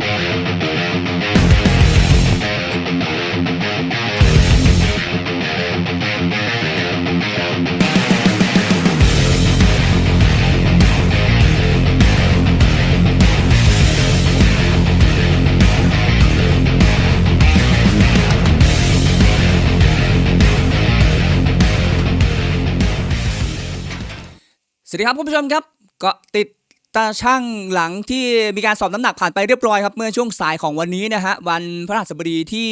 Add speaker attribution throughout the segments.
Speaker 1: สวัสดีครับคุณผู้ชมครับเก็ติด ตาช่างหลังที่มีการสอบน้ำหนักผ่านไปเรียบร้อยครับ เมื่อช่วงสายของวันนี้นะฮะวันพระหัสบดีที่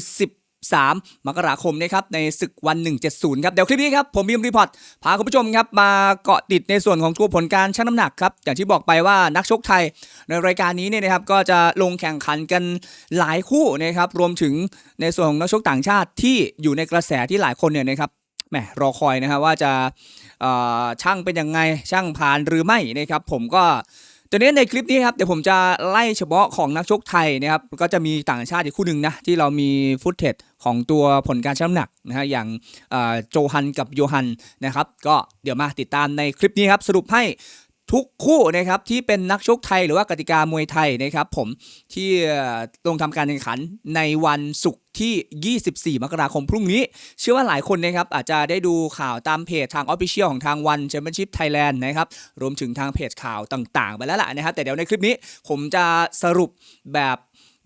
Speaker 1: 23 มกราคมนะครับในศึกวัน 170 ครับ เดี๋ยวคลิปนี้ครับ ผมบีมรีพอร์ตพาคุณผู้ชมครับ มาเกาะติดในส่วนของตัวผลการชั่งน้ำหนักครับ อย่างที่บอกไปว่านักชกไทยในรายการนี้เนี่ยนะครับก็จะลงแข่งขันกันหลายคู่นะครับรวมถึงในส่วนของนักชกต่างชาติที่อยู่ในกระแสที่หลายคนเนี่ยนะครับ แหมรอคอยนะครับว่าจะช่างเป็นยังไงช่างผ่านหรือไม่นะครับผมก็ตอนนี้ในคลิปนี้ครับเดี๋ยวผมจะไล่เฉพาะของนักชกไทยนะครับก็จะมีต่างชาติอีกคู่หนึ่งนะที่เรามีฟุตเทจของตัวผลการชั่งน้ำหนักนะฮะอย่างโจฮันกับโยฮันนะครับก็เดี๋ยวมาติดตามในคลิปนี้ครับสรุปให้ ทุกคู่นะครับที่เป็นนักชกไทยหรือว่ากติกามวยไทยนะครับผมที่ลงทำการแข่งขันในวันศุกร์ที่ 24 มกราคมพรุ่งนี้ เชื่อว่าหลายคนนะครับอาจจะได้ดูข่าวตามเพจทางออฟฟิเชียลของทางวันแชมเปี้ยนชิพไทยแลนด์นะครับรวมถึงทางเพจข่าวต่างๆ ไปแล้วล่ะนะครับแต่เดี๋ยวในคลิปนี้ผมจะสรุปแบบ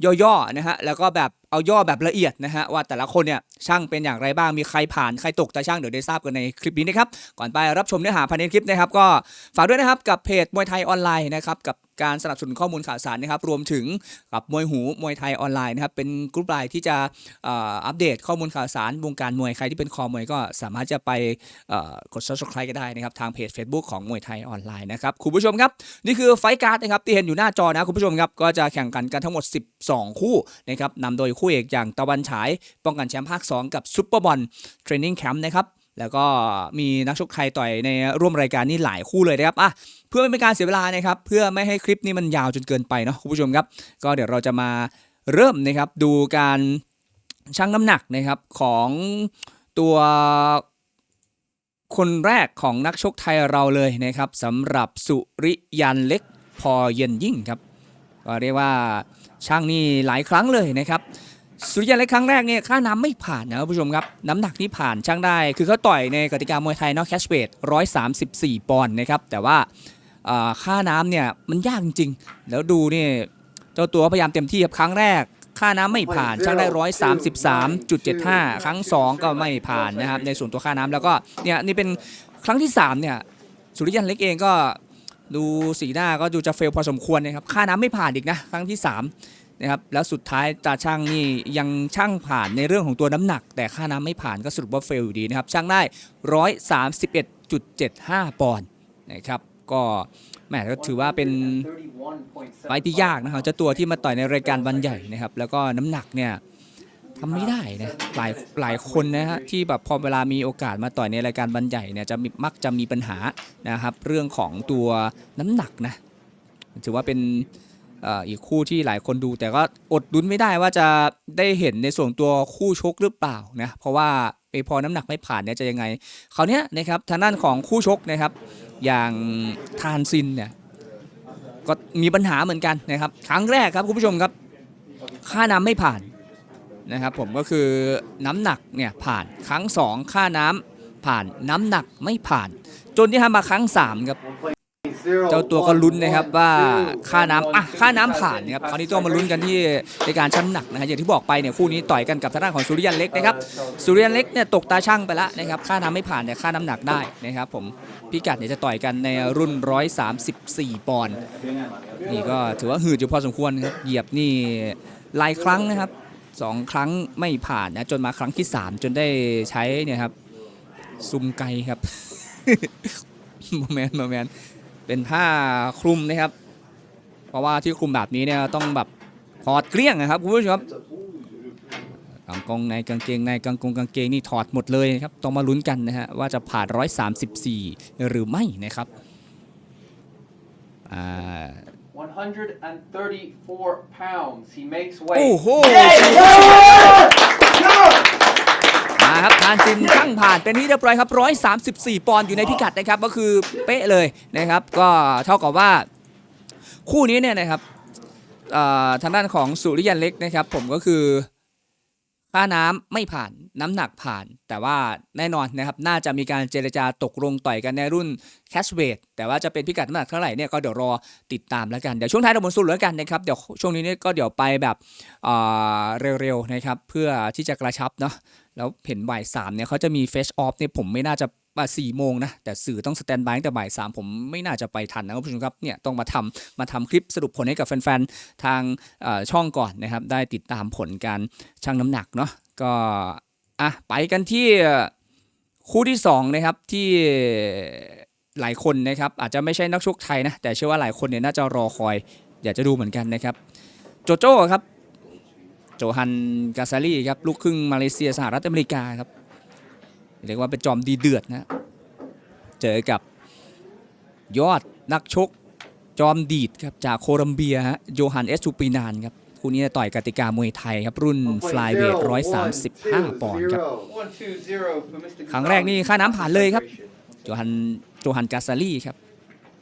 Speaker 1: ย่อๆนะฮะแล้วก็แบบเอาย่อแบบละเอียดนะฮะว่าแต่ละคนเนี่ยช่างเป็นอย่างไรบ้างมีใครผ่านใครตกแต่ช่างเดี๋ยวได้ทราบกันในคลิปนี้นะครับก่อนไปรับชมเนื้อหาภายในคลิปนะครับก็ฝากด้วยนะครับกับเพจมวยไทยออนไลน์นะครับกับ การสนับสนุนข้อมูลข่าวสารนะครับรวมถึงกับมวยหูมวยไทยออนไลน์นะครับเป็นกลุ่มไลน์ที่จะอัปเดตข้อมูลข่าวสารวงการมวยใครที่เป็นคอมวยก็สามารถจะไปกด subscribe ก็ได้นะครับทางเพจ Facebook ของมวยไทยออนไลน์นะครับคุณผู้ชมครับนี่คือไฟการ์ดนะครับที่เห็นอยู่หน้าจอนะคุณผู้ชมครับก็จะแข่งขันกันทั้งหมด 12 คู่นะครับนำโดยคู่เอกอย่างตะวันฉาย ป้องกันแชมป์ภาค 2 กับซุปเปอร์บอลเทรนนิ่งแคมป์นะครับแล้วก็มีนักชกไทยต่อยในร่วมรายการนี้หลายคู่เลยนะครับอะ เพื่อไม่เป็นการเสียเวลานะครับเพื่อไม่ให้คลิปนี้มันยาวจนเกินไปเนาะคุณผู้ชมครับ ก็เดี๋ยวเราจะมาเริ่มนะครับดูการชั่งน้ำหนักนะครับของตัวคนแรกของนักชกไทยเราเลยนะครับสำหรับสุริยันเล็กพอเย็นยิ่งครับก็เรียกว่าช่างนี่หลายครั้งเลยนะครับสุริยันเล็กครั้งแรกเนี่ยค่าน้ำไม่ผ่านนะคุณผู้ชมครับน้ำหนักนี่ผ่านช่างได้ คือเขาต่อยในกติกามวยไทยเนาะแคชเวท134 ปอนด์นะครับแต่ว่า ค่าน้ำเนี่ยมันยากจริงๆแล้วดูนี่เจ้าตัวพยายามเต็มที่ครับครั้งแรก ค่าน้ำไม่ผ่านช่างได้133.75ครั้ง2ก็ไม่ผ่านนะครับในส่วนตัวค่าน้ำแล้วก็เนี่ยนี่เป็นครั้งที่3เนี่ยสุริยันเล็กเองก็ดูสีหน้าก็ดูจะเฟลพอสมควรนะครับค่าน้ำไม่ผ่านอีกนะครั้งที่3นะครับแล้วสุดท้ายตาช่างนี่ยังช่างผ่านในเรื่องของตัวน้ำหนัก แต่ค่าน้ำไม่ผ่านก็สรุปว่าเฟลอยู่ดีนะครับช่างได้ 131.75 ปอนด์นะครับ ก็แหมก็ถือว่าเป็นไฟที่ยากนะครับเจ้าตัวที่มาต่อยในรายการวันใหญ่นะครับ แล้วก็น้ำหนักเนี่ยทำไม่ได้นะหลายหลายคนนะฮะที่แบบพอเวลามีโอกาสมาต่อยในรายการวันใหญ่เนี่ยจะมักจะมีปัญหานะครับ เรื่องของตัวน้ำหนักนะถือว่าเป็นอีกคู่ที่หลายคนดู แต่ก็อดดุนไม่ได้ว่าจะได้เห็นในส่วนตัวคู่ชกหรือเปล่านะเพราะว่า ไปพอน้ำหนักไม่ผ่านเนี่ยจะยังไงคราวเนี้ยนะครับทางด้านของคู่ชกนะครับ อย่างทานซินเนี่ยก็มีปัญหาเหมือนกันนะครับ ครั้งแรกครับคุณผู้ชมครับ ค่าน้ำไม่ผ่านนะครับ ผมก็คือน้ำหนักเนี่ยผ่านครั้งสองค่าน้ำผ่านน้ำหนักไม่ผ่าน จนที่ทำมาครั้งสามครับ เจ้าตัวก็ลุ้นนะครับว่าค่าน้ำอะค่าน้ำผ่านนะครับคราวนี้ต้องมาลุ้นกันที่ในการชั่งน้ำหนักนะฮะอย่างที่บอกไปเนี่ยคู่นี้ต่อยกันกับทางด้านของสุริยันเล็กนะครับสุริยันเล็กเนี่ยตกตาช่างไปแล้วนะครับค่าน้ำไม่ผ่านแต่ค่าน้ำหนักได้นะครับผมพิกัดเนี่ยจะต่อยกันในรุ่น 134 ปอนด์นี่ก็ถือว่าหืดอยู่พอสมควรครับเหยียบนี่หลายครั้งนะครับสองครั้งไม่ผ่านนะจนมาครั้งที่ 3 จนได้ใช้เนี่ยครับซุมไกครับ โมเมนต์โมเมนต์ เป็นผ้าคลุมนะครับ เพราะว่าที่คลุมแบบนี้เนี่ยต้องแบบถอดเกลี้ยงนะครับคุณผู้ชมครับกางกงในกางเกงในกางกงกางเกงนี่ถอดหมดเลยนะครับต้องมาลุ้นกันนะฮะว่าจะผ่าน 134 หรือไม่นะครับอ่า
Speaker 2: 134 pounds. He makes
Speaker 1: โอ้
Speaker 2: weight.
Speaker 1: โหมา ครับทานซินช่างผ่านเป็นที่เรียบร้อยครับ 134 ปอนด์อยู่ในพิกัดนะครับ ก็คือเป๊ะเลยนะครับ ก็เท่ากับว่า คู่นี้เนี่ยนะครับทางด้านของสุริยันเล็กนะครับ ผมก็คือค่าน้ำไม่ผ่านน้ำหนักผ่าน แต่ว่าแน่นอนนะครับ น่าจะมีการเจรจาตกลงต่อยกันในรุ่นแคชเวทแต่ว่าจะเป็นพิกัดน้ำหนักเท่าไหร่เนี่ยก็เดี๋ยวรอติดตามแล้วกัน เดี๋ยวช่วงท้ายเราบนสุดแล้วกันนะครับ เดี๋ยวช่วงนี้เนี่ยก็เดี๋ยวไปแบบเร็วๆนะครับ เพื่อที่จะกระชับเนาะ แล้วเห็นบ่ายสามเนี่ยเขาจะมีเฟชออฟเนี่ยผมไม่น่าจะสี่โมงนะ แต่สื่อต้องสแตนบายตั้งแต่บ่ายสามผมไม่น่าจะไปทันนะคุณผู้ชมครับเนี่ยต้องมาทำมาทำคลิปสรุปผลให้กับแฟนๆ ทางช่องก่อนนะครับ ได้ติดตามผลการชั่งน้ำหนักเนาะก็อะไปกันที่คู่ที่สองนะครับที่หลายคนนะครับอาจจะไม่ใช่นักชกไทยนะแต่เชื่อว่าหลายคนเนี่ยน่าจะรอคอย อยากจะดูเหมือนกันนะครับโจโจ้ครับ โจฮันกาซาลีครับลูกครึ่งมาเลเซียสหรัฐอเมริกาครับเรียกว่าเป็นจอมดีเดือดนะเจอกับยอดนักชกจอมดีดครับจากโคลัมเบียฮะโยฮันเอสตูปีนานครับคู่นี้ต่อยกติกามวยไทยครับรุ่นฟลายเวท135 ปอนด์ครับ
Speaker 2: One two zero for Mr.
Speaker 1: ครั้งแรกนี่ค่าน้ำผ่านเลยครับโจฮันโจฮันกาซาลีครับ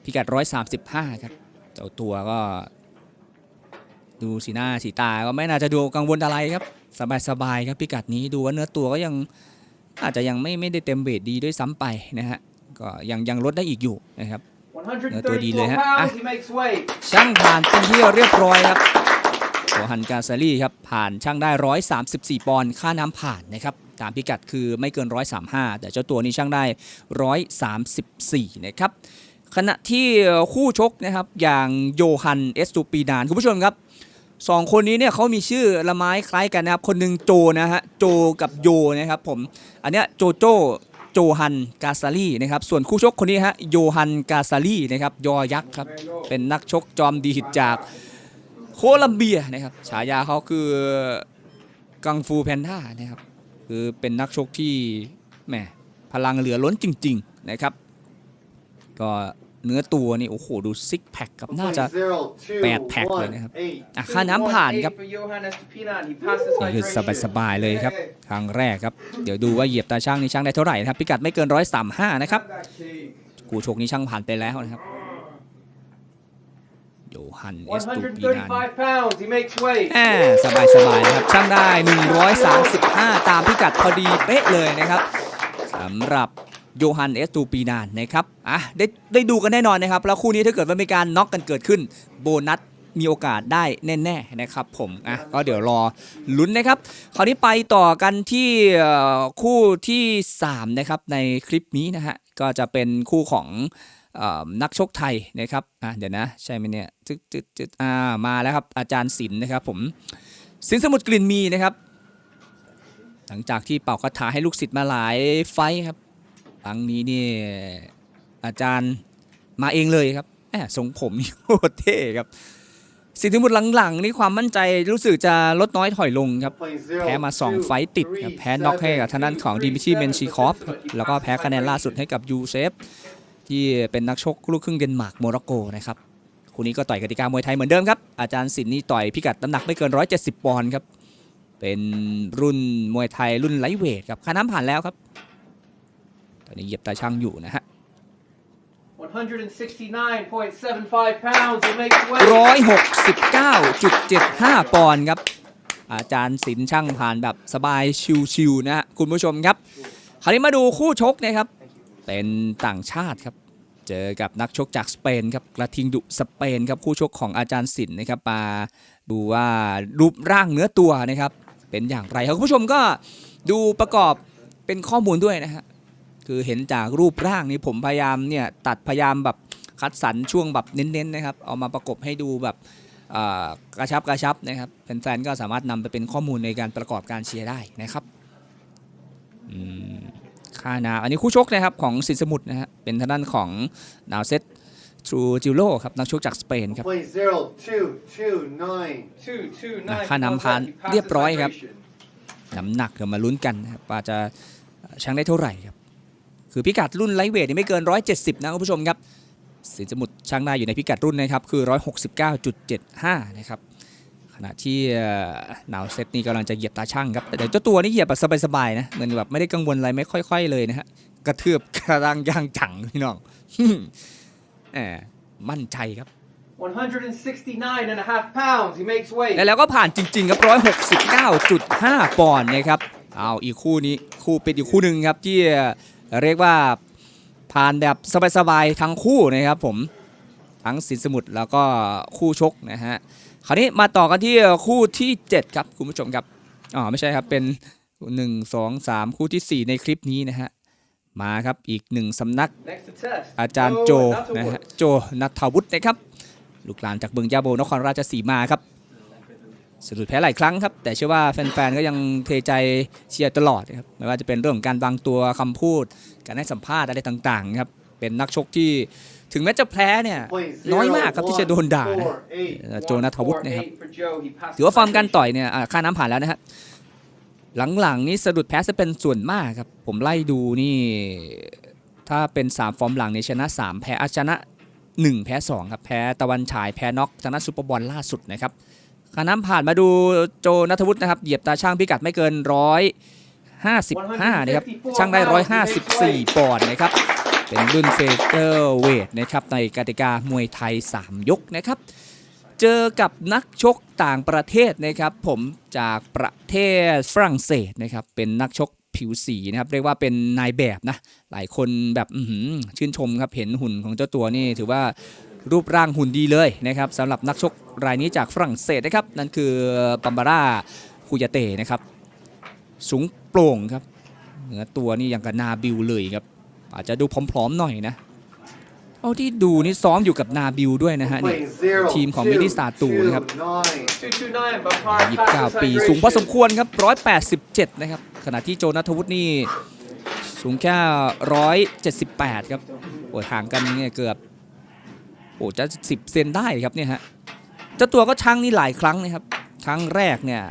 Speaker 1: พิกัด 135 ครับเจ้าตัวก็ ดูสีหน้าสีตาก็ไม่น่าจะดูกังวลอะไรครับ สบายๆครับพิกัดนี้ดูว่าเนื้อตัวก็ยังอาจจะยังไม่ไม่ได้เต็มเวทดีด้วยซ้ำไปนะฮะก็ยังยังลดได้อีกอยู่นะครับ
Speaker 2: 134 pounds. He makes weight.
Speaker 1: ช่างผ่านเป็นที่เรียบร้อยครับโจฮันกาซาลีครับผ่านช่างได้ 134 ปอนด์ค่าน้ำผ่านนะครับตามพิกัดคือไม่เกิน 135 แต่เจ้าตัวนี้ช่างได้ 134 นะครับขณะที่คู่ชกนะครับอย่างโยฮันเอสตูปีดาน คุณผู้ชมครับ สองคนนี้เนี่ยเขามีชื่อละไม้คล้ายกันนะครับ คนหนึ่งโจนะฮะโจกับโยนะครับผม อันเนี้ยโจโจโจฮันกาซาลีนะครับ ส่วนคู่ชกคนนี้ฮะโยฮันกาซาลีนะครับยอยักษ์ครับ เป็นนักชกจอมดีดจากโคลัมเบียนะครับ ฉายาเขาคือกังฟูแพนด้านะครับ คือเป็นนักชกที่แหมพลังเหลือล้นจริง ๆ นะครับ ก็ เนื้อตัวนี่โอ้โหดูซิกแพคครับน่าจะแปดแพ็คเลยนะครับอะค่าน้ำผ่านครับ
Speaker 2: For Johan Estupinan. He passes
Speaker 1: นี่คือ
Speaker 2: hydration.
Speaker 1: สบายๆเลยครับครั้งแรกครับ เดี๋ยวดูว่าเหยียบตาช่างนี่ช่างได้เท่าไหร่นะครับพิกัดไม่เกิน135นะครับกูชกนี้ช่างผ่านไปแล้วนะครับโยฮันเอสตูปีนาน
Speaker 2: 135 pounds. He makes weight.
Speaker 1: แหมสบายสบายๆนะครับช่างได้ 135 ตามพิกัดพอดีเป๊ะเลยนะครับสำหรับ โยฮันเอสตูปีนานนะครับอะได้ได้ดูกันแน่นอนนะครับ แล้วคู่นี้ถ้าเกิดว่ามีการน็อกกันเกิดขึ้น โบนัสมีโอกาสได้แน่ๆนะครับผมอะก็เดี๋ยวรอลุ้นนะครับ คราวนี้ไปต่อกันที่คู่ที่ 3 นะครับในคลิปนี้นะฮะก็จะเป็นคู่ของอนักชกไทยนะครับอะเดี๋ยวนะใช่ไหมเนี่ยจึ๊ดจึ๊ดจึ๊ดอ่ามาแล้วครับอาจารย์ศิลป์นะครับผมศิลป์สมุทรกลิ่นมีนะครับ หลังจากที่เป่าคาถาให้ลูกศิษย์มาหลายไฟครับ ครั้งนี้นี่อาจารย์มาเองเลยครับแหมทรงผมนี่โคตรเท่ครับ สิทธิมุตหลังๆนี่ความมั่นใจรู้สึกจะลดน้อยถอยลงครับ แพ้มา 2 ไฟต์ติดครับแพ้น็อกให้กับทางด้านของดิมิทรีเมนชิคอฟครับแล้วก็แพ้คะแนนล่าสุดให้กับยูเซฟที่เป็นนักชกลูกครึ่งเดนมาร์กโมร็อกโกนะครับคู่นี้ก็ต่อยกติกามวยไทยเหมือนเดิมครับ อาจารย์สินนี่ต่อยพิกัดน้ำหนักไม่เกิน 170 ปอนด์ครับ เป็นรุ่นมวยไทยรุ่นไลท์เวทครับค่าน้ำผ่านแล้วครับต อนนี้เหยียบตาช่างอยู่นะฮะ
Speaker 2: 169.75 pounds. He makes weight.
Speaker 1: 169.75ปอนด์ครับ อาจารย์ศิลป์ช่างผ่านแบบสบายชิวๆนะฮะคุณผู้ชมครับ คราวนี้มาดูคู่ชกนะครับ เป็นต่างชาติครับเจอกับนักชกจากสเปนครับกระทิงดุสเปนครับคู่ชกของอาจารย์ศิลป์นะครับมาดูว่ารูปร่างเนื้อตัวนะครับเป็นอย่างไรครับคุณผู้ชมก็ดูประกอบเป็นข้อมูลด้วยนะฮะ คือเห็นจากรูปร่างนี้ผมพยายามเนี่ยตัดพยายามแบบคัดสรรช่วงแบบเน้นๆนะครับเอามาประกบให้ดูแบบเอ่อกระชับกระชับนะครับแฟนๆก็สามารถนำไปเป็นข้อมูลในการประกอบการเชียร์ได้นะครับอืมค่านาอันนี้คู่ชกนะครับของสินสมุทรนะฮะเป็นทางด้านของนาวเซตทรูจิโลครับนักชกจากสเปนครับ
Speaker 3: Point zero two two nine.
Speaker 2: 229.
Speaker 1: ค่าน้ำผ่าน
Speaker 2: He passes
Speaker 1: เรียบร้อยครับ
Speaker 2: hydration.
Speaker 1: น้ำหนักเดี๋ยวมาลุ้นกันนะครับว่าจะชั่งได้เท่าไหร่ครับ คือพิกัดรุ่นไลท์เวทนี่ไม่เกิน 170 นะคุณผู้ชมครับสินสมุทรช่างได้อยู่ในพิกัดรุ่นนะครับคือ 169.75 นะครับขณะที่นาวเซตนี่กำลังจะเหยียบตาช่างครับแต่เดี๋ยวเจ้าตัวนี่เหยียบแบบสบายๆนะเหมือนแบบไม่ได้กังวลอะไรไม่ค่อย ๆ เลยนะฮะกระเทือบกระดังยางจังพี่น้องแหมมั่นใจครับ
Speaker 2: 169 and a half pounds. He makes weight.
Speaker 1: และแล้วก็ผ่านจริง ๆ ครับ 169.5 ปอนด์นะครับ เอาอีกคู่นี้คู่เป็นอีกคู่หนึ่งครับที่ เรียกว่าผ่านแบบสบายๆทั้งคู่นะครับผมทั้งสินสมุทรแล้วก็คู่ชกนะฮะคราวนี้มาต่อกันที่คู่ที่ 7 ครับคุณผู้ชมครับอ๋อไม่ใช่ครับเป็น 1 2 3 คู่ทีสี่4 ในคลิปนี้นะฮะมาครับอีกหนึ่งสำนักอาจารย์โจนะฮะโจนัทวุฒินะครับลูกหลานจากเบืองยาโบนครราชสีมาครับ สะดุดแพ้หลายครั้งครับ แต่เชื่อว่าแฟนๆก็ยังเทใจเชียร์ตลอดครับไม่ว่าจะเป็นเรื่องของการวางตัวคำพูด การให้สัมภาษณ์อะไรต่างๆครับเป็นนักชกที่ถึงแม้จะแพ้เนี่ยน้อยมากครับที่จะโดนด่านะโจนัทวุฒินะครับถือว่าฟอร์มการต่อยเนี่ยอ่าค่าน้ำผ่านแล้วนะฮะหลังๆนี้สะดุดแพ้จะเป็นส่วนมากครับ ผมไล่ดูนี่ ถ้าเป็น 3 ฟอร์มหลังในชนะ 3 แพ้อาชนะ 1 แพ้ 2 ครับ แพ้ตะวันฉายแพ้น็อกชนะซูเปอร์บอลล่าสุดนะครับ ค่าน้ำผ่านมาดูโจนัทวุฒินะครับ เหยียบตาช่างพิกัดไม่เกินร้อย55นะครับช่างได้154ปอนด์นะครับ เป็นรุ่นเฟเธอร์เวทนะครับในกติกามวยไทย 3 ยกนะครับ เจอกับนักชกต่างประเทศนะครับ ผมจากประเทศฝรั่งเศสนะครับ เป็นนักชกผิวสีนะครับเรียกว่าเป็นนายแบบนะ หลายคนแบบอื้อหือชื่นชมครับเห็นหุ่นของเจ้าตัวนี่ถือว่า รูปร่างหุ่นดีเลยนะครับสำหรับนักชกรายนี้จากฝรั่งเศสนะครับ นั่นคือปัมบาร่าคุยาเตะนะครับ สูงโปร่งครับเหนือตัวนี่อย่างกับนาบิลเลยครับ อาจจะดูผอมๆหน่อยนะเท่าที่ดูนี่ซ้อมอยู่กับนาบิลด้วยนะฮะเนี่ย
Speaker 3: Point zero
Speaker 1: ทีมของ
Speaker 3: two
Speaker 1: มินิสตาตูนะครับ
Speaker 3: two nine.
Speaker 2: 229 but hard
Speaker 1: ยี่
Speaker 2: passes
Speaker 1: เก้า
Speaker 2: high
Speaker 1: ปี
Speaker 2: grade
Speaker 1: สูงพอสม
Speaker 2: shit.
Speaker 1: ควรครับ187นะครับ ขณะที่โจนัทวุฒินี่สูงแค่178ครับโอ้ยห่างกันเนี่ยเกือบ โอ้จะ10เซนได้ครับเนี่ยฮะเจ้าตัวก็ชั่งนี่หลายครั้งนะครับ ครั้งแรกเนี่ย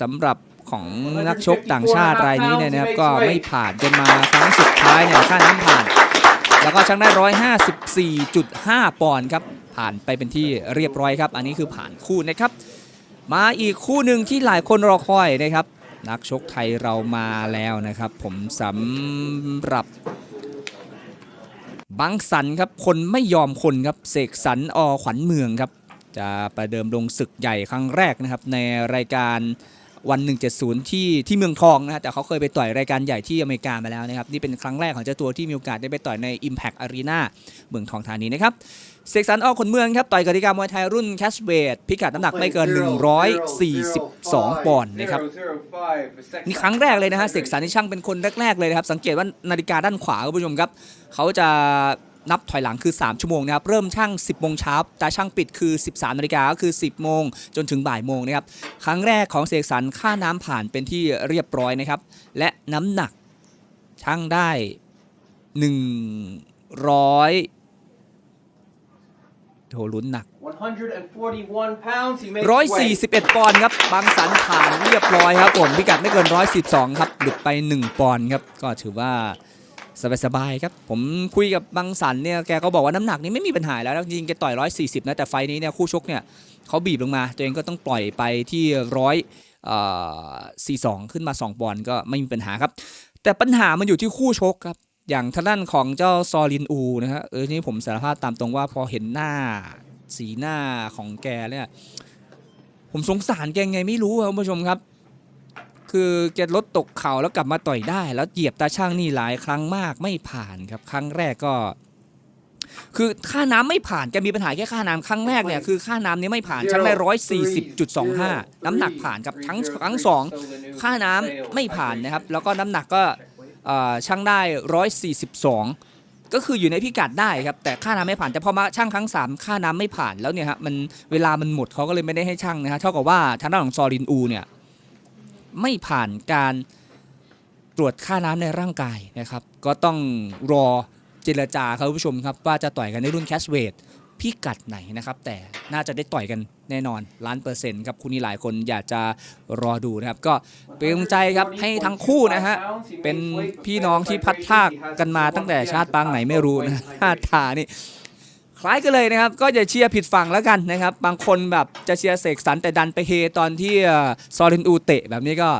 Speaker 1: สำหรับของนักชกต่างชาติรายนี้เนี่ยนะครับก็ไม่ผ่านจนมาครั้งสุดท้ายเนี่ยค่าน้ำผ่าน แล้วก็ชั่งได้ 154.5 ปอนด์ครับผ่านไปเป็นที่เรียบร้อยครับ อันนี้คือผ่านคู่นะครับ มาอีกคู่หนึ่งที่หลายคนรอคอยนะครับ นักชกไทยเรามาแล้วนะครับ ผมสำหรับ บังสันครับคนไม่ยอมคนครับเสกสรรอขวัญเมืองครับจะประเดิมลงศึกใหญ่ครั้งแรกนะครับในรายการ วัน170 ที่ที่เมืองทองนะฮะแต่เขาเคยไปต่อยรายการใหญ่ที่อเมริกามาแล้วนะครับนี่เป็นครั้งแรกของเจ้าตัวที่มีโอกาสได้ไปต่อยใน Impact Arena เมืองทองธานีนะครับเสกสรรออกขนเมืองครับ ต่อยกติกามวยไทยรุ่นแคชเวทพิกัดน้ำหนักไม่เกิน 142 ปอนด์นะครับนี่ครั้งแรกเลยนะฮะเสกสรรนี่ช่างเป็นคนแรกๆเลยนะครับ สังเกตว่านาฬิกาด้านขวาคุณผู้ชมครับเขาจะ นับถอยหลังคือ 3 ชั่วโมงนะครับเริ่มช่าง 10โมงเช้าแต่ช่างปิดคือ 13นาฬิกาก็คือ 10 โมง จนถึงบ่ายโมงนะครับครั้งแรกของเสกสรรค่าน้ำผ่านเป็นที่เรียบร้อยนะครับ และน้ำหนักช่างได้ 100โหลุ้นหนัก
Speaker 2: 141 pounds. He makes
Speaker 1: ร้อยสี่
Speaker 2: weight.
Speaker 1: สิบเอ็ดปอนด์ครับ บางสันผ่านเรียบร้อยครับผมพิกัดไม่เกินร้อยสิบสองครับ หลุดไป 1 ปอนด์ครับ ก็ถือว่า สบายๆครับ ผมคุยกับบางสันเนี่ยแกก็บอกว่าน้ำหนักนี้ไม่มีปัญหาแล้วนะจริงแกต่อย 140 นะ แต่ไฟนี้เนี่ยคู่ชกเนี่ยเขาบีบลงมา ตัวเองก็ต้องปล่อยไปที่ร้อยสี่สองขึ้นมา 2 ปอนด์ก็ไม่มีปัญหาครับ แต่ปัญหามันอยู่ที่คู่ชกครับ อย่างทางด้านของเจ้าซอลินอูนะฮะเออนี่ผมสารภาพตามตรงว่าพอเห็นหน้าสีหน้าของแกเนี่ยผมสงสารแกไงไม่รู้ครับคุณผู้ชมครับ คือแกลดตกเข่าแล้วกลับมาต่อยได้ แล้วเหยียบตาช่างนี่หลายครั้งมากไม่ผ่านครับ ครั้งแรกก็ คือค่าน้ำไม่ผ่านแกมีปัญหาแค่ค่าน้ำครั้งแรกเนี่ยคือค่าน้ำนี้ไม่ผ่านช่างได้ร้อยสี่สิบจุดสองห้าน้ำหนักผ่านครับครั้งครั้งสองค่าน้ำไม่ผ่านนะครับ แล้วก็น้ำหนักก็เอ่อช่างได้142ก็คืออยู่ในพิกัดได้ครับแต่ค่าน้ำไม่ผ่านแต่พอมาช่างครั้ง 3 ค่าน้ำไม่ผ่านแล้วเนี่ยฮะมันเวลามันหมดเขาก็เลยไม่ได้ให้ช่างนะฮะเท่ากับว่าทางด้านของซอรินอูเนี่ย ไม่ผ่านการตรวจค่าน้ำในร่างกายนะครับ ก็ต้องรอเจรจาครับคุณผู้ชมครับ ว่าจะต่อยกันในรุ่นแคชเวทพิกัดไหนนะครับ แต่น่าจะได้ต่อยกันแน่นอนล้านเปอร์เซ็นต์ครับคู่นี้หลายคนอยากจะรอดูนะครับ ก็เป็นกำลังใจครับให้ทั้งคู่นะฮะเป็นพี่น้องที่พัดภาคกันมาตั้งแต่ชาติปางไหนไม่รู้นะหน้าตานี่ คล้ายกันเลยนะครับ ก็อย่าเชียร์ผิดฝั่งแล้วกันนะครับ บางคนแบบจะเชียร์เสกสรรแต่ดันไปเฮตอนที่ซอรินอูเตะแบบนี้ก็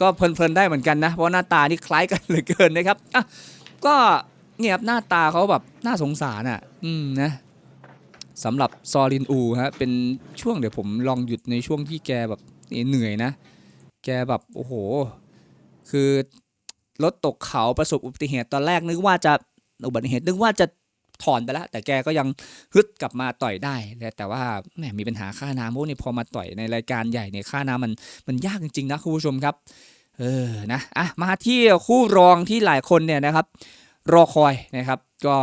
Speaker 1: ก็เพลินๆได้เหมือนกันนะ เพราะหน้าตานี่คล้ายกันเหลือเกินนะครับอะก็เนี่ยครับหน้าตาเขาแบบน่าสงสารอะ อืมนะสำหรับซอลินอูฮะเป็นช่วงเดี๋ยวผมลองหยุดในช่วงที่แกแบบเหนื่อยนะ แกแบบโอ้โห คือรถตกเขาประสบอุบัติเหตุตอนแรกนึกว่าจะอุบัติเหตุนึกว่าจะ ถอนไปแล้ว แต่แกก็ยังฮึดกลับมาต่อยได้ แต่ว่าแหมมีปัญหาค่าน้ำพวกนี้พอมาต่อยในรายการใหญ่เนี่ยค่าน้ำมันมันยากจริงๆนะคุณผู้ชมครับ เออนะอะมาที่คู่รองที่หลายคนเนี่ยนะครับ รอคอยนะครับ ก็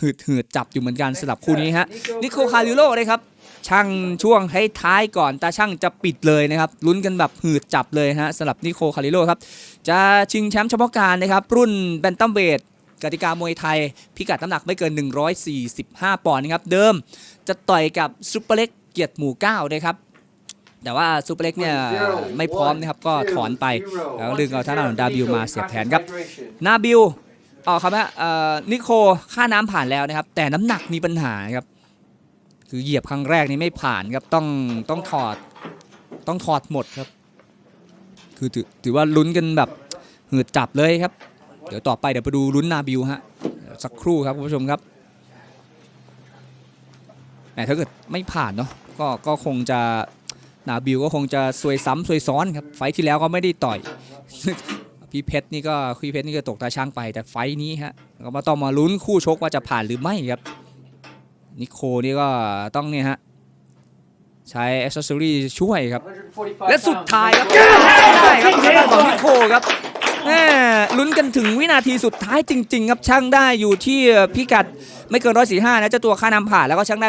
Speaker 1: หืดหืดจับอยู่เหมือนกันสลับคู่นี้ฮะนิโคคาริโลนะครับช่างช่วงให้ท้ายก่อนตาช่างจะปิดเลยนะครับลุ้นกันแบบหืดจับเลยฮะสำหรับนิโคคาริโลครับ จะชิงแชมป์เฉพาะการนะครับ รุ่นแบนตัมเวท กติกามวยไทย พิกัดน้ำหนักไม่เกิน 145 ปอนด์นะครับ เดิมจะต่อยกับซุปเปอร์เล็กเกียรติหมู่9นะครับ แต่ว่าซุปเปอร์เล็กเนี่ยไม่พร้อมนะครับ ก็ถอนไป แล้วดึงเอาท่านของดาบิวมาเสียบแทนครับนาบิลอ๋อครับฮะเอ่อนิโคค่าน้ำผ่านแล้วนะครับ แต่น้ำหนักมีปัญหาครับ คือเหยียบครั้งแรกนี่ไม่ผ่านครับ ต้องต้องถอดต้องถอดหมดครับ คือถือว่าลุ้นกันแบบหืดจับเลยครับ เดี๋ยวต่อไปเดี๋ยวไปดูลุ้นนาบิลฮะเดี๋ยวสักครู่ครับคุณผู้ชมครับแต่ถ้าเกิดไม่ผ่านเนาะก็ก็คงจะนาบิลก็คงจะซวยซ้ำซวยซ้อนครับไฟท์ที่แล้วก็ไม่ได้ต่อยพี่เพชรนี่ก็พี่เพชรนี่ก็ตกตาช่างไป แต่ไฟท์นี้ฮะก็มาต้องมาลุ้นคู่ชกว่าจะผ่านหรือไม่ครับนิโคนี่ก็ต้องเนี่ยฮะใช้อ c เซสซอรี่ช่วยครับ และสุดท้ายครับได้ครับทางด้านของนิโคครับ แหม่ลุ้นกันถึงวินาทีสุดท้ายจริง ๆ ครับช่างได้อยู่ที่พิกัดไม่เกิน 145 นะเจ้าตัวค่านำผ่านแล้วก็ช่างได้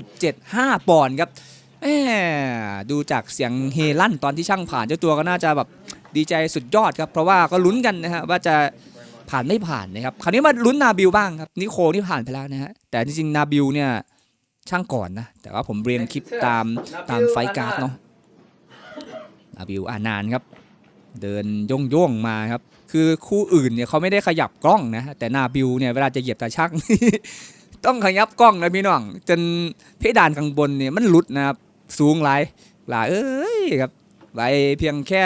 Speaker 1: 144.75 ปอนด์ครับแหม่ดูจากเสียงเฮลั่นตอนที่ช่างผ่านเจ้าตัวก็น่าจะแบบดีใจสุดยอดครับ เพราะว่าก็ลุ้นกันนะฮะว่าจะผ่านไม่ผ่านนะครับคราวนี้มาลุ้นนาบิลบ้างครับนิโคที่ผ่านไปแล้วนะฮะแต่จริงๆนาบิลเนี่ยช่างก่อนนะแต่ว่าผมเรียงคลิปตามตามไฟท์การ์ดเนาะนาบิวอานานครับ เดินย่องย่งๆมาครับ คือคู่อื่นเนี่ยเขาไม่ได้ขยับกล้องนะ แต่นาบิวเนี่ยเวลาจะเหยียบตาช่างต้องขยับกล้องนะพี่น้อง จนเพดานข้างบนเนี่ยมันหลุดนะครับ สูงหลายหลายเอ้ยครับไปเพียงแค่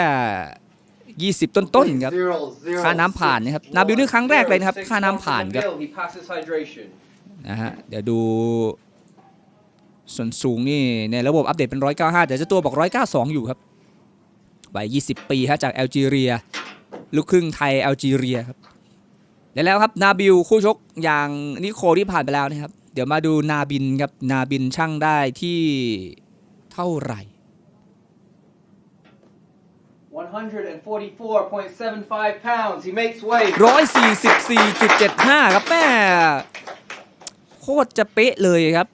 Speaker 1: 20ต้นๆครับ
Speaker 3: Zero, zero,
Speaker 1: ค่าน้ำผ่านนะครับ นาบิวนี่ครั้งแรกเลยนะครับ ค่าน้ำผ่านครับ
Speaker 2: He passes hydration.
Speaker 1: นะฮะเดี๋ยวดูส่วนสูงนี่ในระบบอัปเดตเป็น 195 แต่เจ้าตัวบอก 192 อยู่ครับ วัย 20 ปีฮะจากแอลจีเรีย ลูกครึ่งไทยแอลจีเรียครับและแล้วครับนาบิลคู่ชกอย่างนิโคที่ผ่านไปแล้วนะครับ เดี๋ยวมาดูนาบินครับนาบินช่างได้ที่เท่าไหร่
Speaker 2: 144.75 pounds. He makes weight.
Speaker 1: 144.75 ครับแม่โคตรจะเป๊ะเลยครับ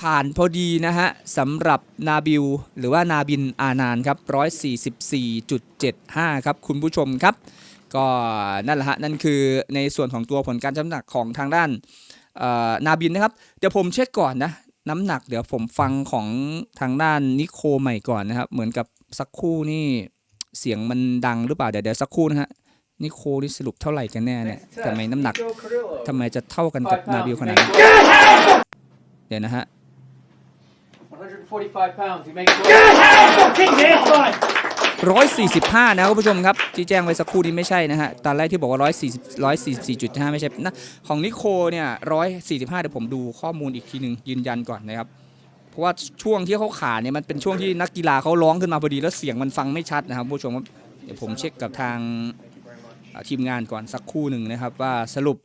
Speaker 1: ผ่านพอดีนะฮะสำหรับนาบิลหรือว่านาบินอานานครับ 144.75 ครับคุณผู้ชมครับ ก็นั่นแหละฮะนั่นคือในส่วนของตัวผลการจำหนักของทางด้านเอ่อนาบินนะครับ เดี๋ยวผมเช็คก่อนนะน้ำหนักเดี๋ยวผมฟังของทางด้านนิโคใหม่ก่อนนะครับ เหมือนกับสักครู่นี่เสียงมันดังหรือเปล่า เดี๋ยวเดี๋ยวสักครู่นะฮะนิโคนี่สรุปเท่าไหร่กันแน่เนี่ย
Speaker 2: Next
Speaker 1: ทำไมน้ำหนัก
Speaker 2: Nico Carrillo.
Speaker 1: ทำไมจะเท่ากันกับ
Speaker 2: Five
Speaker 1: นาบิล
Speaker 2: pounds.
Speaker 1: ข
Speaker 2: He
Speaker 1: นาด
Speaker 2: makes
Speaker 1: นั้น
Speaker 2: weight.
Speaker 1: เดี๋ยวนะฮะ
Speaker 2: 145 pounds. He makes weight.
Speaker 1: 145 นะคุณผู้ชมครับที่แจ้งไว้สักครู่นี้ไม่ใช่นะฮะตอนแรกที่บอกว่า 140 144.5 ไม่ใช่นะของนิโคเนี่ย 145 เดี๋ยวผมดูข้อมูลอีกทีหนึ่งยืนยันก่อนนะครับ เพราะว่าช่วงที่เขาขาเนี่ยมันเป็นช่วงที่นักกีฬาเขาร้องขึ้นมาพอดีแล้วเสียงมันฟังไม่ชัดนะครับคุณผู้ชมครับเดี๋ยวผมเช็คกับทางเอ่อทีมงานก่อนสักครู่หนึ่งนะครับ ว่าสรุป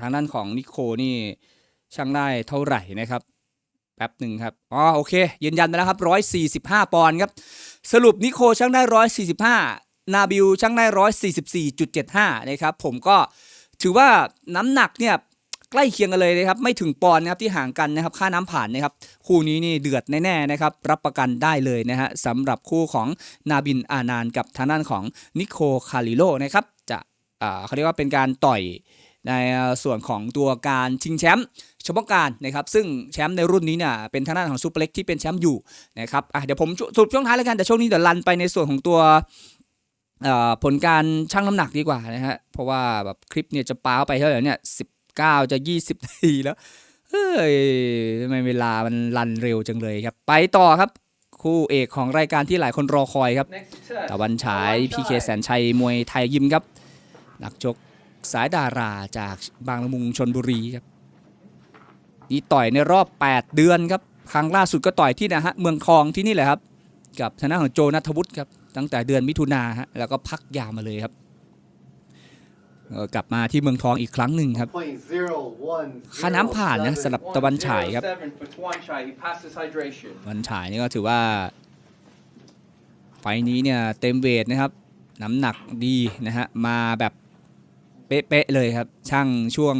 Speaker 1: ทางด้านของนิโคนี่ช่างได้เท่าไหร่นะครับ แป๊บหนึ่งครับ อ๋อ โอเค ยืนยันไปแล้วครับ 145 ปอนด์ครับ สรุปนิโคช่างได้ 145 นาบิลช่างได้ 144.75 นะครับ ผมก็ถือว่าน้ำหนักเนี่ยใกล้เคียงกันเลยนะครับ ไม่ถึงปอนด์นะครับที่ห่างกันนะครับ ค่าน้ำผ่านนะครับ คู่นี้นี่เดือดแน่ๆนะครับ รับประกันได้เลยนะฮะสำหรับคู่ของนาบินอานานกับทางด้านของนิโคคาริโลนะครับ จะอ่าเขาเรียกว่าเป็นการต่อยในส่วนของตัวการชิงแชมป์ เฉพาะการนะครับซึ่งแชมป์ในรุ่นนี้เนี่ยเป็นทางด้านของซูเปอร์เล็กที่เป็นแชมป์อยู่นะครับอะเดี๋ยวผมสรุปช่วงท้ายแล้วกันแต่ช่วงนี้เดี๋ยวรันไปในส่วนของตัวเอ่อผลการชั่งน้ำหนักดีกว่านะฮะเพราะว่าแบบคลิปเนี่ยจะป้าไปเท่าไหร่เนี่ยสิบเก้าจะยี่สิบนาทีแล้วเฮ้ยทำไมเวลามันรันเร็วจังเลยครับ ไปต่อครับคู่เอกของรายการที่หลายคนรอคอยครับ
Speaker 2: Next test.
Speaker 1: ตะวันฉายพีเคแสนชัยมวยไทยยิมครับ นักชกสายดาราจากบางละมุงชนบุรีครับ นี่ต่อยในรอบ 8 เดือนครับครั้งล่าสุดก็ต่อยที่นะฮะเมืองทองที่นี่แหละครับ กับทางด้านของโจนัทวุฒิครับตั้งแต่เดือนมิถุนาฮะแล้วก็พักยาวมาเลยครับเอ่อกลับมาที่เมืองทองอีกครั้งหนึ่งครับ
Speaker 3: Point zero one
Speaker 1: ค่าน้ำผ่านนะสำหรับตะวันฉายครับ
Speaker 2: 107 for Tuan Chai. He passed his hydration.
Speaker 1: วันฉายนี่ก็ถือว่า ไฟล์นี้เนี่ยเต็มเวทนะครับ น้ำหนักดีนะฮะมาแบบ เป๊ะๆเลยครับ ช่างช่วง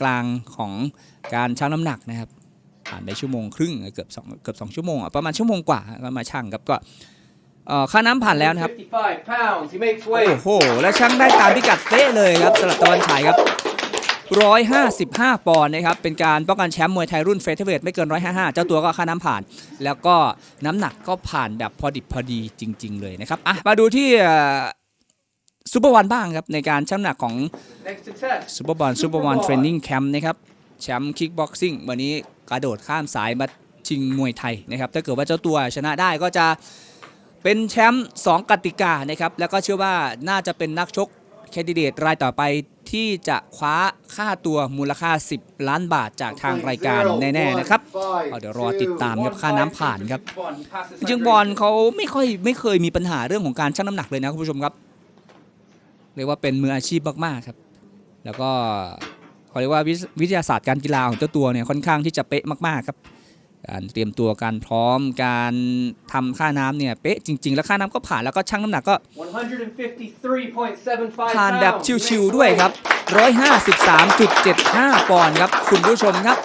Speaker 1: กลางๆของการชั่งน้ำหนักนะครับ ผ่านไปชั่วโมงครึ่งเกือบสองเกือบสองชั่วโมงอะประมาณชั่วโมงกว่าก็มาชั่งครับก็เอ่อค่าน้ำผ่านแล้วนะครับ
Speaker 2: 55 pounds. He makes
Speaker 1: โอ้
Speaker 2: weight.
Speaker 1: โห และช่างได้ตามพิกัดเป๊ะเลยครับสำหรับตะวันฉายครับ155 ปอนด์นะครับ เป็นการป้องกันแชมป์มวยไทยรุ่นเฟเธอร์เวทไม่เกิน 155 เจ้าตัวก็ค่าน้ำผ่าน แล้วก็น้ำหนักก็ผ่านแบบพอดิบพอดีจริง ๆ เลยนะครับอะมาดูที่ ซูเปอร์วันบ้างครับในการชั่งน้ำหนักของ
Speaker 2: Next to test.
Speaker 1: ซูเปอร์บอลซูเปอร์บอลเทรนนิ่งแคมป์นะครับแชมป์คิกบ็อกซิ่งวันนี้กระโดดข้ามสายมาชิงมวยไทยนะครับถ้าเกิดว่าเจ้าตัวชนะได้ก็จะเป็นแชมป์2กติกานะครับแล้วก็เชื่อว่าน่าจะเป็นนักชกแคนดิเดตรายต่อไปที่จะคว้าค่าตัวมูลค่า 10 ล้านบาทจากทางรายการแน่ๆนะครับเอาเดี๋ยวรอติดตามครับค่าน้ำผ่านครับ
Speaker 2: Bond, he passed his
Speaker 1: จริงๆบอล
Speaker 2: hydration.
Speaker 1: เขาไม่ค่อยไม่เคยมีปัญหาเรื่องของการชั่งน้ำหนักเลยนะคุณผู้ชมครับ เรียกว่าเป็นมืออาชีพมากๆครับ แล้วก็เขาเรียกว่าวิวิทยาศาสตร์การกีฬาของเจ้าตัวเนี่ยค่อนข้างที่จะเป๊ะมากๆครับการเตรียมตัวการพร้อมการทำค่าน้ำเนี่ยเป๊ะจริง ๆ แล้วค่าน้ำก็ผ่านแล้วก็ชั่งน้ำหนักก็
Speaker 2: 153.75
Speaker 1: ผ่านแบบ
Speaker 2: pounds. He
Speaker 1: ชิว
Speaker 2: makes
Speaker 1: ๆด้วย
Speaker 2: weight.
Speaker 1: ครับ 153.75 ปอนด์ครับ คุณผู้ชมครับ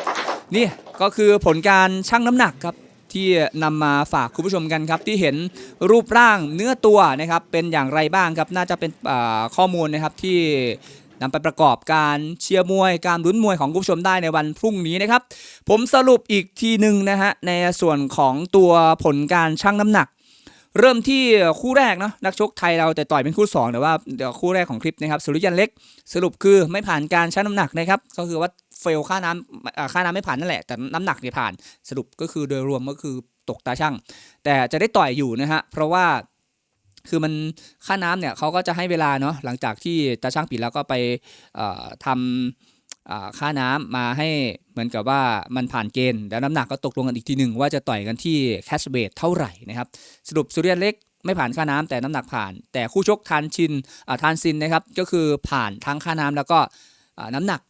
Speaker 1: นี่ก็คือผลการชั่งน้ำหนักครับ ที่นำมาฝากคุณผู้ชมกันครับ ที่เห็นรูปร่างเนื้อตัวนะครับเป็นอย่างไรบ้างครับน่าจะเป็นข้อมูลนะครับที่นำไปประกอบการเชียร์มวย การลุ้นมวยของคุณผู้ชมได้ในวันพรุ่งนี้นะครับ ผมสรุปอีกทีหนึ่งนะฮะในส่วนของตัวผลการชั่งน้ำหนัก เริ่มที่คู่แรกเนาะนักชกไทยเราแต่ต่อยเป็นคู่2แต่ว่าเดี๋ยวคู่แรกของคลิปนะครับสุริยันเล็ก สรุปคือไม่ผ่านการชั่งน้ำหนักนะครับก็คือว่า เฟลค่าน้ำค่าน้ำไม่ผ่านนั่นแหละ แต่น้ำหนักเนี่ยผ่านสรุปก็คือโดยรวมก็คือตกตาช่าง แต่จะได้ต่อยอยู่นะฮะเพราะว่าคือมันค่าน้ำเนี่ยเขาก็จะให้เวลาเนาะหลังจากที่ตาช่างปิดแล้วก็ไปทำค่าน้ำมาให้เหมือนกับว่ามันผ่านเกณฑ์แล้วน้ำหนักก็ตกลงกันอีกทีหนึ่งว่าจะต่อยกันที่แคชเบทเท่าไหร่นะครับสรุปสุริยันเล็กไม่ผ่านค่าน้ำแต่น้ำหนักผ่าน แต่คู่ชกทานชินทานซินนะครับก็คือผ่านทั้งค่าน้ำแล้วก็น้ำหนัก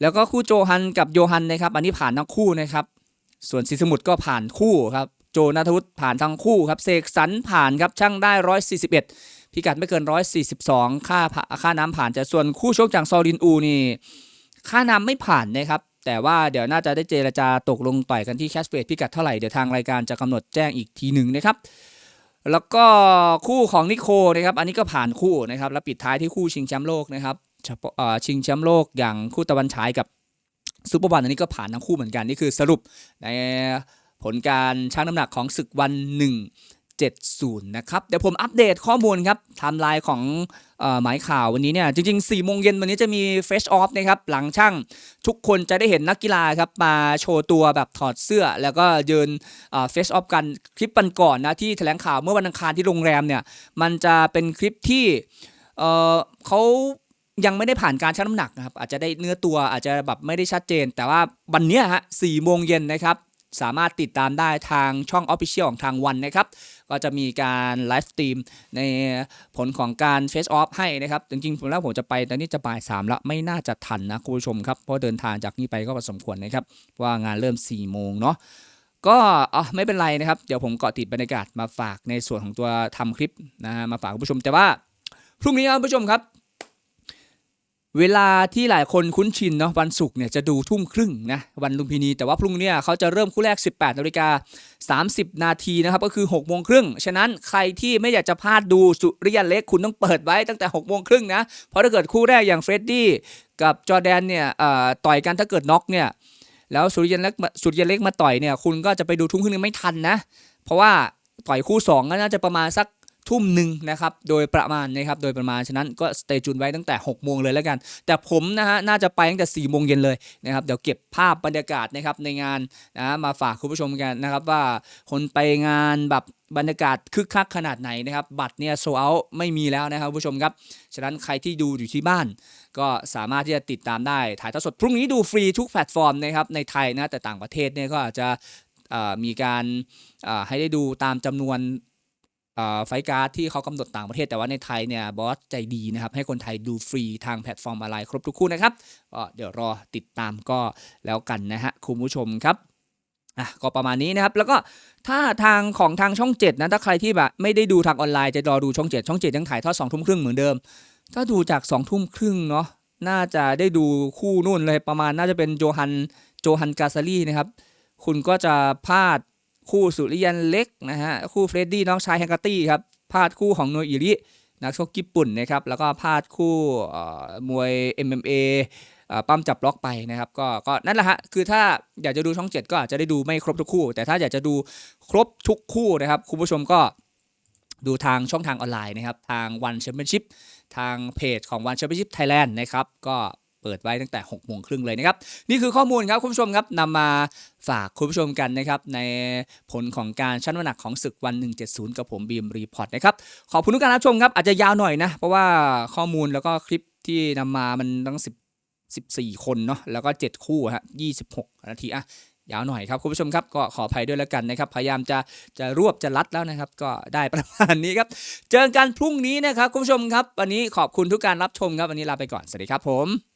Speaker 1: แล้วก็คู่โจฮันกับโยฮันนะครับ อันนี้ผ่านทั้งคู่นะครับ ส่วนศรีสมุทรก็ผ่านคู่ครับ โจนัทวุฒิผ่านทั้งคู่ครับเสกสรรผ่านครับช่างได้ 141 พิกัดไม่เกิน 142 ค่าผ่าค่าน้ำผ่านแต่ส่วนคู่ชกจากซอลินอูนี่ค่าน้ำไม่ผ่านนะครับ แต่ว่าเดี๋ยวน่าจะได้เจรจาตกลงต่อยกันที่แคชเวทพิกัดเท่าไหร่ เดี๋ยวทางรายการจะกำหนดแจ้งอีกทีหนึ่งนะครับแล้วก็คู่ของนิโคนะครับ อันนี้ก็ผ่านคู่นะครับ แล้วปิดท้ายที่คู่ชิงแชมป์โลกนะครับ ชิงแชมป์โลกอย่างคู่ตะวันฉายกับซูเปอร์บอลอันนี้ก็ผ่านทั้งคู่เหมือนกัน นี่คือสรุปในผลการชั่งน้ำหนักของศึกวัน 170 นะครับ เดี๋ยวผมอัปเดตข้อมูลครับไทม์ไลน์ของอหมายข่าววันนี้เนี่ย จริง ๆ 4 โมงเย็นวันนี้จะมีเฟชออฟนะครับ หลังช่างทุกคนจะได้เห็นนักกีฬาครับ มาโชว์ตัวแบบถอดเสื้อ แล้วก็ยืนเฟชออฟกันคลิปปันก่อนนะ ที่แถลงข่าวเมื่อวันอังคารที่โรงแรมเนี่ย มันจะเป็นคลิปที่เเขา ยังไม่ได้ผ่านการชั่งน้ำหนักนะครับอาจจะได้เนื้อตัวอาจจะแบบไม่ได้ชัดเจน แต่ว่าวันเนี้ยฮะ4โมงเย็นนะครับสามารถติดตามได้ทางช่อง Official ของทางวันนะครับ ก็จะมีการไลฟ์สตรีมในผลของการเฟซออฟให้นะครับ จริงๆผมแล้วผมจะไปตอนนี้จะบ่ายสามแล้วไม่น่าจะทันนะคุณผู้ชมครับ เพราะเดินทางจากนี้ไปก็พอสมควรนะครับ ว่างานเริ่ม4ี่โมงเนาะก็อ๋อไม่เป็นไรนะครับ เดี๋ยวผมเกาะติดบรรยากาศมาฝากในส่วนของตัวทำคลิปนะฮะมาฝากคุณผู้ชมแต่ว่าพรุ่งนี้ครับคุณผู้ชมครับ เวลาที่หลายคนคุ้นชินเนาะวันศุกร์เนี่ยจะดูทุ่มครึ่งนะวันลุมพินี แต่ว่าพรุ่งนี้เขาจะเริ่มคู่แรก 18นาฬิกา30 นาทีนะครับก็คือ6โมงครึ่งฉะนั้นใครที่ไม่อยากจะพลาดดูสุริยันเล็กคุณต้องเปิดไว้ตั้งแต่6โมงครึ่งนะเพราะถ้าเกิดคู่แรกอย่างเฟรดดี้กับจอแดนเนี่ยต่อยกันถ้าเกิดน็อกเนี่ยแล้วสุริยันเล็กมาสุริยันเล็กมาต่อยเนี่ยคุณก็จะไปดูทุ่มครึ่งไม่ทันนะเพราะว่าต่อยคู่2ก็น่าจะประมาณสัก ทุ่มหนึ่งนะครับโดยประมาณนะครับโดยประมาณฉะนั้นก็สเตจูนไว้ตั้งแต่6โมงเลยแล้วกัน แต่ผมนะฮะน่าจะไปตั้งแต่4โมงเย็นเลยนะครับเดี๋ยวเก็บภาพบรรยากาศนะครับในงานนะมาฝากคุณผู้ชมกันนะครับว่าคนไปงานแบบบรรยากาศคึกคักขนาดไหนนะครับบัตรเนี่ยโซเอาไม่มีแล้วนะครับผู้ชมครับ ฉะนั้นใครที่ดูอยู่ที่บ้าน ก็สามารถที่จะติดตามได้ ถ่ายทอดสดพรุ่งนี้ดูฟรีทุกแพลตฟอร์มนะครับในไทยนะแต่ต่างประเทศเนี่ยก็อาจจะมีการให้ได้ดูตามจำนวน ไฟการ์ดที่เขากำหนดต่างประเทศแต่ว่าในไทยเนี่ยบอสใจดีนะครับ ให้คนไทยดูฟรีทางแพลตฟอร์มออนไลน์ครบทุกคู่นะครับก็เดี๋ยวรอติดตามก็แล้วกันนะฮะคุณผู้ชมครับอะก็ประมาณนี้นะครับ แล้วก็ถ้าทางของทางช่อง 7 นะถ้าใครที่แบบไม่ได้ดูทางออนไลน์จะรอดูช่อง 7 ช่อง 7 ยังถ่ายทอด2ทุ่มครึ่งเหมือนเดิม ถ้าดูจาก2ทุ่มครึ่งเนาะน่าจะได้ดูคู่นู่นเลยประมาณน่าจะเป็นโจฮันโจฮันกาซารีนะครับ คุณก็จะพลาด คู่สุริยันเล็กนะฮะคู่เฟรดดี้น้องชายแฮงกาตี้ครับพลาดคู่ของโนอิรินักชกญี่ปุ่นนะครับแล้วก็พลาดคู่มวย MMA เอปั้มจับล็อกไปนะครับก็ก็นั่นแหละฮะคือถ้าอยากจะดูช่อง 7 ก็อาจจะได้ดูไม่ครบทุกคู่ แต่ถ้าอยากจะดูครบทุกคู่นะครับคุณผู้ชมก็ดูทางช่องทางออนไลน์นะครับ ทาง One Championship ทางเพจของ One Championship Thailand นะครับก็ เปิดไว้ตั้งแต่6โมงครึ่งเลยนะครับนี่คือข้อมูลครับคุณผู้ชมครับนำมาฝากคุณผู้ชมกันนะครับในผลของการชั่งน้ำหนักของศึกวัน 170 กับผมบีมรีพอร์ตนะครับขอบคุณทุกการรับชมครับอาจจะยาวหน่อยนะ เพราะว่าข้อมูลแล้วก็คลิปที่นำมามันตั้ง 10 14 คนเนาะแล้วก็ 7 คู่ฮะ26 นาทีอะยาวหน่อยครับคุณผู้ชมครับก็ขออภัยด้วยแล้วกันนะครับ พยายามจะจะรวบจะรัดแล้วนะครับ ก็ได้ประมาณนี้ครับ เจอกันพรุ่งนี้นะครับคุณผู้ชมครับ วันนี้ขอบคุณทุกการรับชมครับ วันนี้ลาไปก่อน สวัสดีครับผม